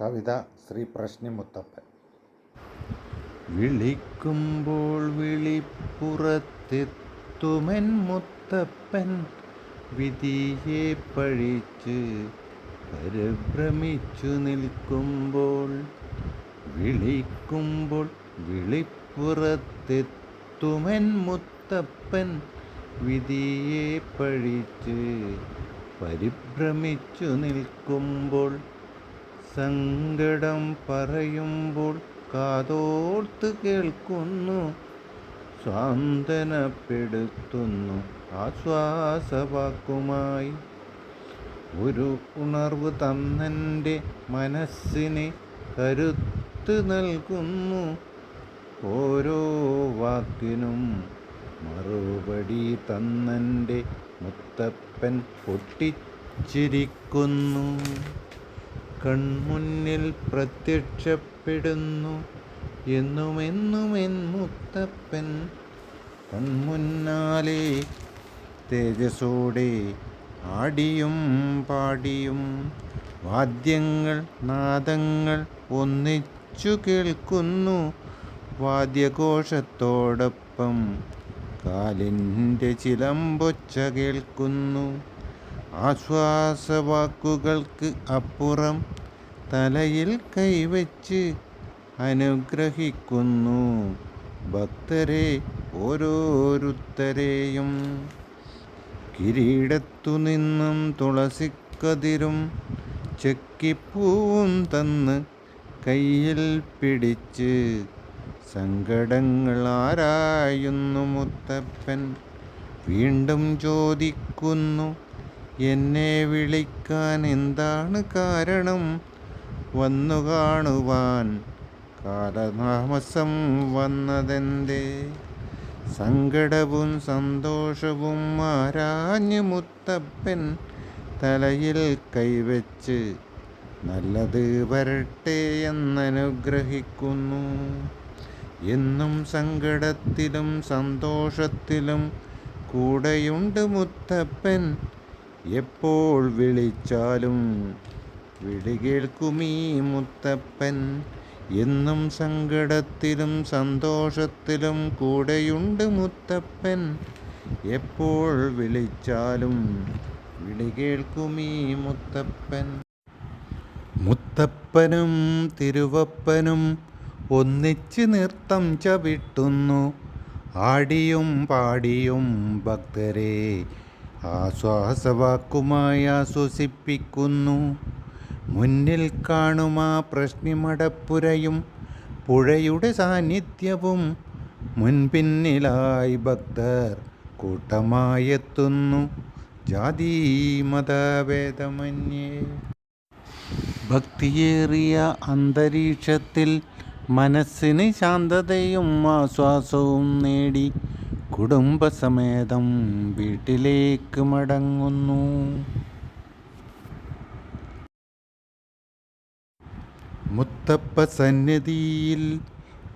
കവിത ശ്രീ പ്രശ്നി മുത്തപ്പൻ വിളിക്കുമ്പോൾ വിളിപ്പുറത്തെത്തുമൻ മുത്തപ്പൻ. വിധിയെ പഴിച്ച് പരിഭ്രമിച്ചു നിൽക്കുമ്പോൾ വിളിക്കുമ്പോൾ വിളിപ്പുറത്തെത്തുമൻ മുത്തപ്പൻ. വിധിയെ പഴിച്ച് പരിഭ്രമിച്ചു നിൽക്കുമ്പോൾ സങ്കടം പറയുമ്പോൾ കാതോർത്ത് കേൾക്കുന്നു സ്വാന്തനപ്പെടുത്തുന്നു ആശ്വാസവാക്കുമായി. ഒരു ഉണർവ് തന്നെന്റെ മനസ്സിനെ കരുത്ത് നൽകുന്നു ഓരോ വാക്കിനും മറുപടി തന്നെന്റെ മുത്തപ്പൻ പൊട്ടിച്ചിരിക്കുന്നു. കൺമുന്നിൽ പ്രത്യക്ഷപ്പെടുന്നു. എന്നുമെന്നും എൻ മുത്തപ്പൻ കൺമുന്നാലെ തേജസ്സോടെ ആടിയും പാടിയും വാദ്യങ്ങൾ നാദങ്ങൾ ഒന്നിച്ചു കേൾക്കുന്നു. വാദ്യഘോഷത്തോടൊപ്പം കാലിന്റെ ചിലമ്പൊച്ച കേൾക്കുന്നു. ആശ്വാസവാക്കുകൾക്ക് അപ്പുറം തലയിൽ കൈവച്ച് അനുഗ്രഹിക്കുന്നു. ഭക്തരെ ഓരോരുത്തരെയും കിരീടത്തു നിന്നും തുളസിക്കതിരും ചെക്കിപ്പൂവും തന്ന് കയ്യിൽ പിടിച്ച് സങ്കടങ്ങൾ ആരായുന്നു മുത്തപ്പൻ. വീണ്ടും ചോദിക്കുന്നു എന്നെ വിളിക്കാൻ എന്താണ് കാരണം? വന്നു കാണുവാൻ കാലതാമസം വന്നതെന്തേ? സങ്കടവും സന്തോഷവും ആരാഞ്ഞ് മുത്തപ്പൻ തലയിൽ കൈവച്ച് നല്ലത് വരട്ടെ എന്നനുഗ്രഹിക്കുന്നു. എന്നും സങ്കടത്തിലും സന്തോഷത്തിലും കൂടെയുണ്ട് മുത്തപ്പൻ. എപ്പോൾ വിളിച്ചാലും വിളി കേൾക്കുമീ മുത്തപ്പൻ. എന്നും സങ്കടത്തിലും സന്തോഷത്തിലും കൂടെയുണ്ട് മുത്തപ്പൻ. എപ്പോൾ വിളിച്ചാലും വിളി കേൾക്കുമീ മുത്തപ്പൻ. മുത്തപ്പനും തിരുവപ്പനും ഒന്നിച്ച് നൃത്തം ചവിട്ടുന്നു. ആടിയും പാടിയും ഭക്തരെ ആശ്വാസവാക്കുമായി ആശ്വസിപ്പിക്കുന്നു മുന്നിൽ കാണുമാ പ്രശ്നിമടപ്പുരയും പുഴയുടെ സാന്നിധ്യവും. മുൻപിന്നിലായി ഭക്തർ കൂട്ടമായെത്തുന്നു. ജാതി മതഭേദമന്യേ ഭക്തിയേറിയ അന്തരീക്ഷത്തിൽ മനസ്സിന് ശാന്തതയും ആശ്വാസവും നേടി കുടുംബസമേതം വീട്ടിലേക്ക് മടങ്ങുന്നു. മുത്തപ്പ സന്നിധിയിൽ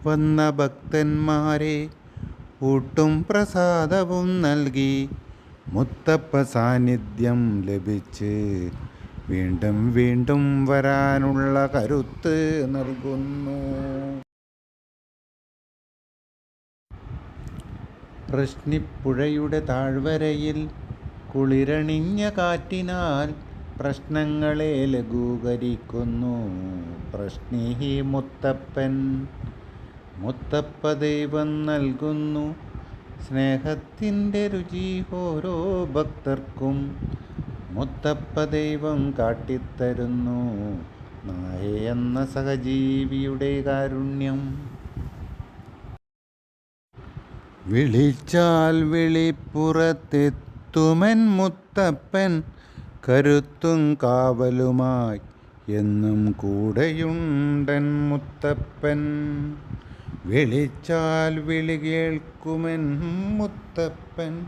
വന്ന ഭക്തന്മാരെ ഊട്ടും പ്രസാദവും നൽകി മുത്തപ്പ സാന്നിധ്യം ലഭിച്ച് വീണ്ടും വീണ്ടും വരാനുള്ള കരുത്ത് നൽകുന്നു. പ്രശ്നിപ്പുഴയുടെ താഴ്വരയിൽ കുളിരണിഞ്ഞ കാറ്റിനാൽ പ്രശ്നങ്ങളെ ലഘൂകരിക്കുന്നു. പ്രശ്നിഹി മുത്തപ്പൻ. മുത്തപ്പ ദൈവം നൽകുന്നു. സ്നേഹത്തിന്റെ രുചി ഓരോ ഭക്തർക്കും മുത്തപ്പ ദൈവം കാട്ടിത്തരുന്നു. നായ എന്ന സഹജീവിയുടെ കാരുണ്യം വിളിച്ചാൽ വിളിപ്പുറത്തെത്തുമൻ മുത്തപ്പൻ കരുത്തും കാവലുമായി എന്നും കൂടെയുണ്ടൻ മുത്തപ്പൻ. വിളിച്ചാൽ വിളി കേൾക്കുമെൻ മുത്തപ്പൻ.